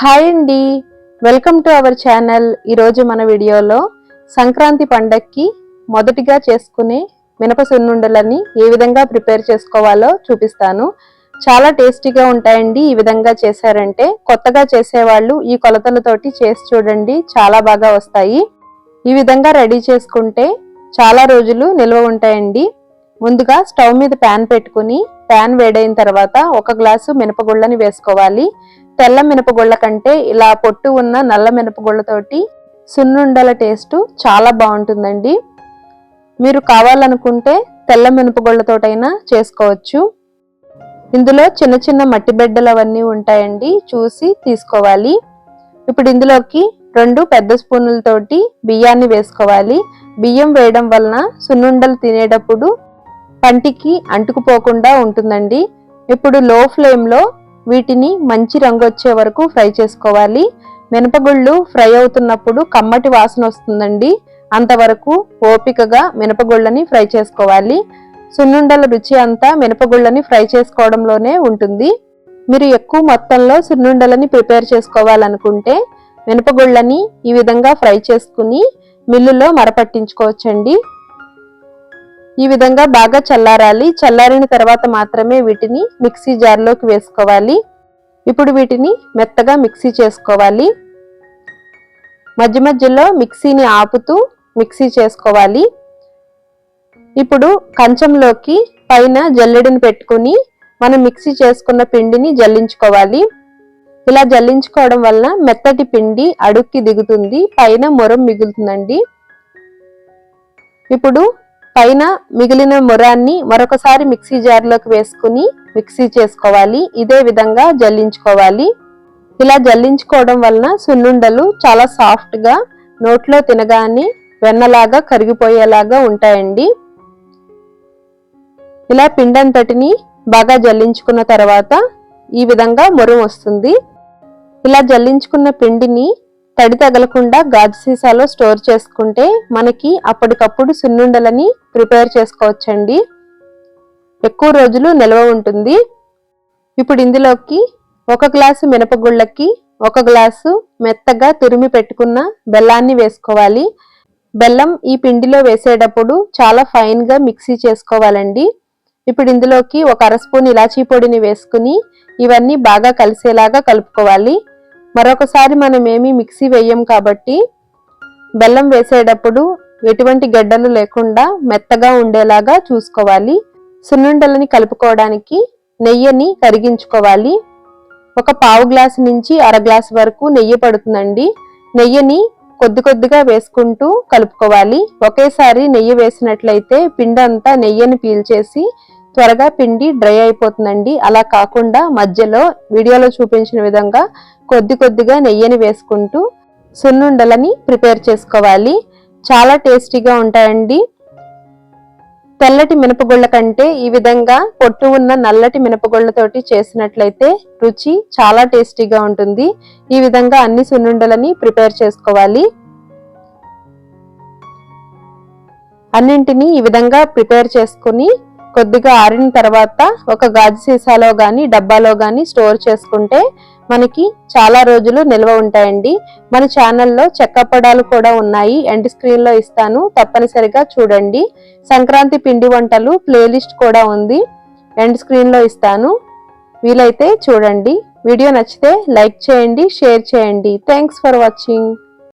Hi అండి. Welcome to our channel. ఈరోజు మన వీడియోలో సంక్రాంతి పండక్కి మొదటిగా చేసుకునే మినప సున్నుండలని ఏ విధంగా ప్రిపేర్ చేసుకోవాలో చూపిస్తాను. చాలా టేస్టీగా ఉంటాయండి. ఈ విధంగా చేశారంటే కొత్తగా చేసేవాళ్ళు ఈ కొలతలతోటి చేసి చూడండి చాలా బాగా వస్తాయి. ఈ విధంగా రెడీ చేసుకుంటే చాలా రోజులు నిల్వ ఉంటాయండి. ముందుగా స్టవ్ మీద ప్యాన్ పెట్టుకుని ప్యాన్ వేడైన తర్వాత ఒక గ్లాసు మినపగుళ్ళని వేసుకోవాలి. తెల్ల మినపగుళ్ళ కంటే ఇలా పొట్టు ఉన్న నల్ల మినపగుళ్ళతోటి సున్నుండల టేస్ట్ చాలా బాగుంటుందండి. మీరు కావాలనుకుంటే తెల్ల మినపగుళ్ళతోటైనా చేసుకోవచ్చు. ఇందులో చిన్న చిన్న మట్టి బిడ్డలు అవన్నీ ఉంటాయండి చూసి తీసుకోవాలి. ఇప్పుడు ఇందులోకి రెండు పెద్ద స్పూన్లతోటి బియ్యాన్ని వేసుకోవాలి. బియ్యం వేయడం వలన సున్నుండలు తినేటప్పుడు పంటికి అంటుకుపోకుండా ఉంటుందండి. ఇప్పుడు లో ఫ్లేమ్లో వీటిని మంచి రంగు వచ్చే వరకు ఫ్రై చేసుకోవాలి. మినపగుళ్ళు ఫ్రై అవుతున్నప్పుడు కమ్మటి వాసన వస్తుందండి. అంతవరకు ఓపికగా మినపగుళ్ళని ఫ్రై చేసుకోవాలి. సున్నుండల రుచి అంతా మినపగుళ్ళని ఫ్రై చేసుకోవడంలోనే ఉంటుంది. మీరు ఎక్కువ మొత్తంలో సున్నుండలని ప్రిపేర్ చేసుకోవాలనుకుంటే మినపగుళ్ళని ఈ విధంగా ఫ్రై చేసుకుని మిల్లులో మరపట్టించుకోవచ్చండి. ఈ విధంగా బాగా చల్లారాలి. చల్లారిన తర్వాత మాత్రమే వీటిని మిక్సీ జార్లోకి వేసుకోవాలి. ఇప్పుడు వీటిని మెత్తగా మిక్సీ చేసుకోవాలి. మధ్య మధ్యలో మిక్సీని ఆపుతూ మిక్సీ చేసుకోవాలి. ఇప్పుడు కంచంలోకి పైన జల్లెడిని పెట్టుకుని మనం మిక్సీ చేసుకున్న పిండిని జల్లించుకోవాలి. ఇలా జల్లించుకోవడం వల్ల మెత్తటి పిండి అడుక్కి దిగుతుంది. పైన మొరం మిగులుతుందండి. ఇప్పుడు పైన మిగిలిన మొరాన్ని మరొకసారి మిక్సీ జార్లోకి వేసుకుని మిక్సీ చేసుకోవాలి. ఇదే విధంగా జల్లించుకోవాలి. ఇలా జల్లించుకోవడం వలన సున్నుండలు చాలా సాఫ్ట్గా నోట్లో తినగానే వెన్నలాగా కరిగిపోయేలాగా ఉంటాయండి. ఇలా పిండంతటిని బాగా జల్లించుకున్న తర్వాత ఈ విధంగా మొరం వస్తుంది. ఇలా జల్లించుకున్న పిండిని తడి తగలకుండా గాజు సీసాలో స్టోర్ చేసుకుంటే మనకి అప్పటికప్పుడు సున్నుండలని ప్రిపేర్ చేసుకోవచ్చండి. ఎక్కువ రోజులు నిల్వ ఉంటుంది. ఇప్పుడు ఇందులోకి ఒక గ్లాసు మినపగుళ్ళకి ఒక గ్లాసు మెత్తగా తురిమి పెట్టుకున్న బెల్లాన్ని వేసుకోవాలి. బెల్లం ఈ పిండిలో వేసేటప్పుడు చాలా ఫైన్గా మిక్సీ చేసుకోవాలండి. ఇప్పుడు ఇందులోకి ఒక అర స్పూన్ ఇలాచీ పొడిని వేసుకుని ఇవన్నీ బాగా కలిసేలాగా కలుపుకోవాలి. మరొకసారి మనం ఏమీ మిక్సీ వేయం కాబట్టి బెల్లం వేసేటప్పుడు ఎటువంటి గడ్డలు లేకుండా మెత్తగా ఉండేలాగా చూసుకోవాలి. సున్నుండలని కలుపుకోవడానికి నెయ్యిని కరిగించుకోవాలి. ఒక పావు గ్లాసు నుంచి అర గ్లాసు వరకు నెయ్యి పడుతుందండి. నెయ్యిని కొద్ది కొద్దిగా వేసుకుంటూ కలుపుకోవాలి. ఒకేసారి నెయ్యి వేసినట్లయితే పిండి అంతా నెయ్యిని పీల్చేసి త్వరగా పిండి డ్రై అయిపోతుందండి. అలా కాకుండా మధ్యలో వీడియోలో చూపించిన విధంగా కొద్ది కొద్దిగా నెయ్యిని వేసుకుంటూ సున్నుండలని ప్రిపేర్ చేసుకోవాలి. చాలా టేస్టీగా ఉంటాయండి. తెల్లటి మినపగుళ్ళ కంటే ఈ విధంగా పొట్టు ఉన్న నల్లటి మినపగుళ్ళతోటి చేసినట్లయితే రుచి చాలా టేస్టీగా ఉంటుంది. ఈ విధంగా అన్ని సున్నుండలని ప్రిపేర్ చేసుకోవాలి. అన్నింటినీ ఈ విధంగా ప్రిపేర్ చేసుకుని కొద్దిగా ఆరిన తర్వాత ఒక గాజు సీసాలో కానీ డబ్బాలో కానీ స్టోర్ చేసుకుంటే మనకి చాలా రోజులు నిల్వ ఉంటాయండి. మన ఛానల్లో చెక్క పడాలు కూడా ఉన్నాయి. ఎండ్ స్క్రీన్లో ఇస్తాను. తప్పనిసరిగా చూడండి. సంక్రాంతి పిండి వంటలు ప్లేలిస్ట్ కూడా ఉంది. ఎండ్ స్క్రీన్లో ఇస్తాను. వీలైతే చూడండి. వీడియో నచ్చితే లైక్ చేయండి షేర్ చేయండి. Thanks for watching